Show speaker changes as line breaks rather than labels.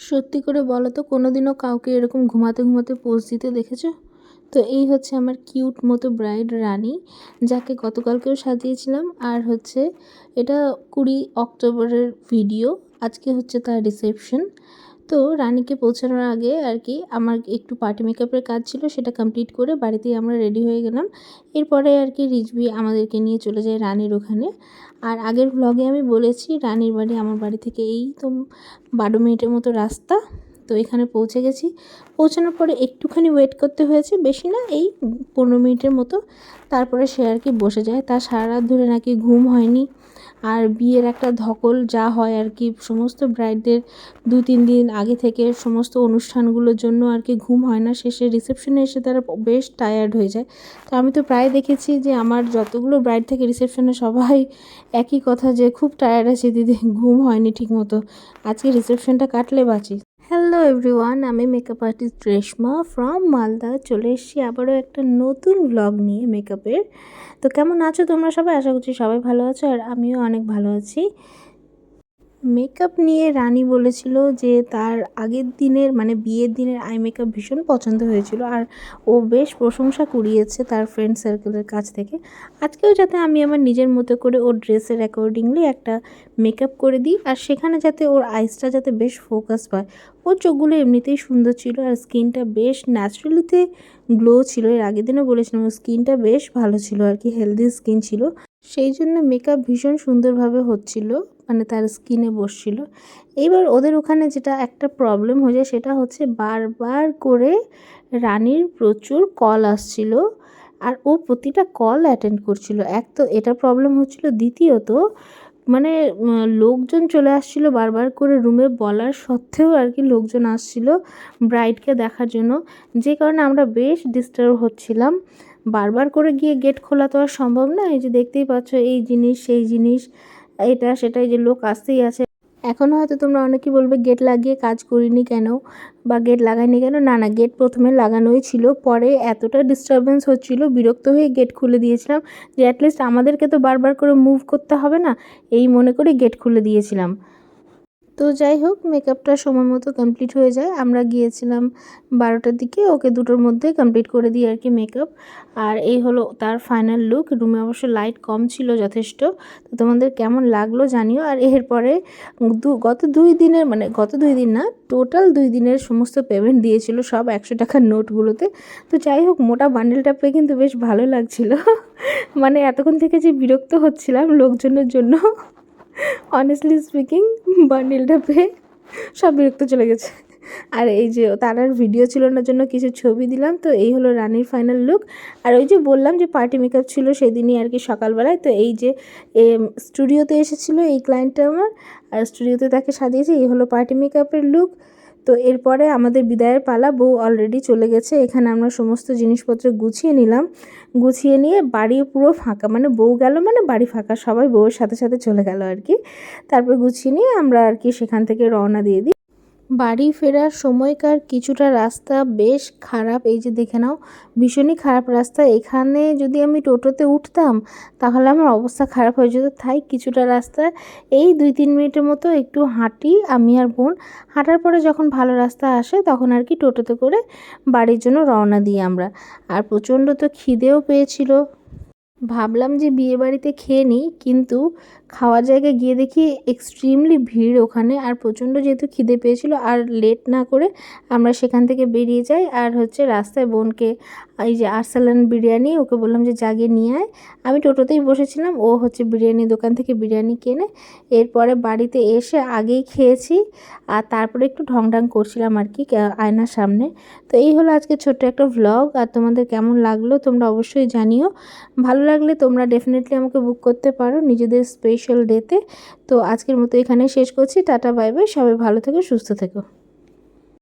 সত্যি করে বলো তো, কোনোদিনও কাউকে এরকম ঘুমাতে ঘুমাতে পোজ দিতে দেখেছ? তো এই হচ্ছে আমার কিউট মতো ব্রাইড রানী, যাকে গতকালকেও সাজিয়েছিলাম। আর হচ্ছে এটা কুড়ি অক্টোবরের ভিডিও, আজকে হচ্ছে তার রিসেপশন। তো রানীকে পৌঁছানোর আগে আর কি আমার একটু পার্টি মেকআপের কাজ ছিল, সেটা কমপ্লিট করে বাড়িতেই আমরা রেডি হয়ে গেলাম। এরপরে আর কি রিজবি আমাদেরকে নিয়ে চলে যায় রানীর ওখানে। আর আগের ব্লগে আমি বলেছি, রানীর বাড়ি আমার বাড়ি থেকে এই তো বারো মিনিটের মতো রাস্তা। তো এখানে পৌঁছে গেছি। পৌঁছানোর পরে একটুখানি ওয়েট করতে হয়েছে, বেশি না, এই পনেরো মিনিটের মতো। তারপরে সে আর কি বসে যায়। তার সারা রাত ধরে নাকি ঘুম হয়নি। আর বিয়ের একটা ধকল যা হয় আর কি, সমস্ত ব্রাইডদের দু তিন দিন আগে থেকে সমস্ত অনুষ্ঠানগুলোর জন্য আর কি ঘুম হয় না। শেষে রিসেপশনে এসে তারা বেশ টায়ার্ড হয়ে যায়। তো আমি তো প্রায় দেখেছি যে আমার যতগুলো ব্রাইড থেকে রিসেপশনে সবাই একই কথা যে, খুব টায়ার্ড আছে দিদি, ঘুম হয়নি ঠিকমতো। আজকে রিসেপশনটা কাটলে বাঁচি। হ্যালো এভরিওয়ান আমি makeup artist Reshma from Malda চলে এসেছি আবারও একটা নতুন ব্লগ নিয়ে মেকআপের তো কেমন আছো তোমরা সবাই? আশা করছি সবাই ভালো আছো আর আমিও অনেক ভালো আছি। মেকআপ নিয়ে রানী বলেছিল যে তার আগের দিনের মানে বিয়ের দিনের আই মেকআপ ভীষণ পছন্দ হয়েছিল আর ও বেশ প্রশংসা কুড়িয়েছে তার ফ্রেন্ড সার্কেলের কাছ থেকে। আজকেও যাতে আমি আমার নিজের মতো করে ওর ড্রেসের অ্যাকর্ডিংলি একটা মেকআপ করে দিই আর সেখানে যাতে ওর আইসটা যাতে বেশ ফোকাস পায়। ওর চোখগুলো এমনিতেই সুন্দর ছিল আর স্কিনটা বেশ ন্যাচারালিতে গ্লো ছিল। এর আগের দিনও বলেছিলাম ওর স্কিনটা বেশ ভালো ছিল আর কি হেলদি স্কিন ছিল। সেই জন্য মেকআপ ভীষণ সুন্দরভাবে হচ্ছিল। মানে তার স্কিনে বসছিল। এইবার ওদের ওখানে যেটা একটা প্রবলেম হয়ে যায় সেটা হচ্ছে বারবার করে রানীর প্রচুর কল আসছিল আর ও প্রতিটা কল অ্যাটেন্ড করছিল। এক তো এটা প্রবলেম হচ্ছিল, দ্বিতীয়ত মানে লোকজন চলে আসছিল বারবার করে রুমে বলার সত্ত্বেও আর কি লোকজন আসছিল ব্রাইডকে দেখার জন্য। যে কারণে আমরা বেশ ডিস্টার্ব হচ্ছিলাম। বারবার করে গিয়ে গেট খোলা তো আর সম্ভব না, এই যে দেখতেই পাচ্ছ এই জিনিস, সেই জিনিস। এটা সেটাই যে লোক আসতেই আছে। এখন হয়তো তোমরা অনেকেই বলবে গেট লাগিয়ে কাজ করিনি কেন বা গেট লাগাইনি কেন? না না গেট প্রথমে লাগানোই ছিল। পরে এতটা ডিস্টারবেন্স হচ্ছিল, বিরক্ত হয়ে গেট খুলে দিয়েছিলাম যে অ্যাটলিস্ট আমাদেরকে তো বারবার করে মুভ করতে হবে না? এই মনে করে গেট খুলে দিয়েছিলাম। তো যাই হোক মেকআপটা সময় মতো কমপ্লিট হয়ে যায়। আমরা গিয়েছিলাম বারোটার দিকে, ওকে দুটোর মধ্যে কমপ্লিট করে দিই আর কি মেকআপ আর এই হলো তার ফাইনাল লুক রুমে অবশ্য লাইট কম ছিল যথেষ্ট। তো তোমাদের কেমন লাগল জানিও। আর এরপরে দু, গত দুই দিনের মানে গত দুই দিন না টোটাল দুই দিনের সমস্ত পেমেন্ট দিয়েছিল সব একশো টাকার নোটগুলোতে। তো যাই হোক, মোটা বান্ডেলটা পেয়ে কিন্তু বেশ ভালো লাগছিল। মানে এতক্ষণ থেকে যে বিরক্ত হচ্ছিলাম লোকজনের জন্য। অনেস্টলি স্পিকিং বান্ডিলটা পেয়ে সব বিরক্ত চলে গেছে। আর এই যে তার আর ভিডিও ছিল না জন্য কিছু ছবি দিলাম, তো এই হলো রানীর ফাইনাল লুক আর ওই যে বললাম যে পার্টি মেকআপ ছিল সেদিনই আর কি সকালবেলায়, তো এই যে স্টুডিওতে এসেছিল এই ক্লায়েন্টটা আমার, আর স্টুডিওতে তাকে সাজিয়েছে, এই হলো পার্টি মেকআপের লুক তো এরপরে আমাদের বিদায়ের পালা, বউ অলরেডি চলে গেছে, এখানে আমরা সমস্ত জিনিসপত্র গুছিয়ে নিলাম। গুছিয়ে নিয়ে বাড়ি পুরো ফাঁকা মানে বউ গেল মানে বাড়ি ফাঁকা, সবাই বউয়ের সাথে সাথে চলে গেল আর কি। তারপর গুছিয়ে নিয়ে আমরা আর কি সেখান থেকে রওনা দিয়ে দিই। বাড়ি ফেরার সময়কার কিছুটা রাস্তা বেশ খারাপ। এই যে দেখে নাও, ভীষণই খারাপ রাস্তা। এখানে যদি আমি টোটোতে উঠতাম, তাহলে আমার অবস্থা খারাপ হয়ে যেত। তাই কিছুটা রাস্তা, এই দুই তিন মিনিটের মতো একটু হাঁটি আমি আর বোন। হাঁটার পরে যখন ভালো রাস্তা আসে, তখন আর কি টোটোতে করে বাড়ির জন্য রওনা দিই আমরা। আর প্রচণ্ড তো খিদেও পেয়েছিল। ভাবলাম যে বিয়ে বাড়িতে খেয়ে নিই, কিন্তু খাওয়ার জায়গায় গিয়ে দেখি এক্সট্রিমলি ভিড় ওখানে। আর প্রচণ্ড যেহেতু খিদে পেয়েছিল, আর লেট না করে আমরা সেখান থেকে বেরিয়ে যাই। আর হচ্ছে রাস্তায় বোনকে এই যে আরসালান বিরিয়ানি, ওকে বললাম যে জাগে নিয়ে আয়। আমি টোটোতেই বসেছিলাম, ও হচ্ছে বিরিয়ানি দোকান থেকে বিরিয়ানি কেনে। এরপরে বাড়িতে এসে আগেই খেয়েছি, আর তারপরে একটু ঢং ঢং করছিলাম আর কি আয়নার সামনে। তো এই হলো আজকে ছোট্ট একটা ভ্লগ আর তোমাদের কেমন লাগল তোমরা অবশ্যই জানিও। ভালো লাগলে তোমরা ডেফিনেটলি আমাকে বুক করতে পারো, নিজেদের স্পেশাল ডেতে তো। আজকের মতো এখানে শেষ করছি। টাটা, বাই বাই। সবাই ভালো থেকো, সুস্থ থেকো।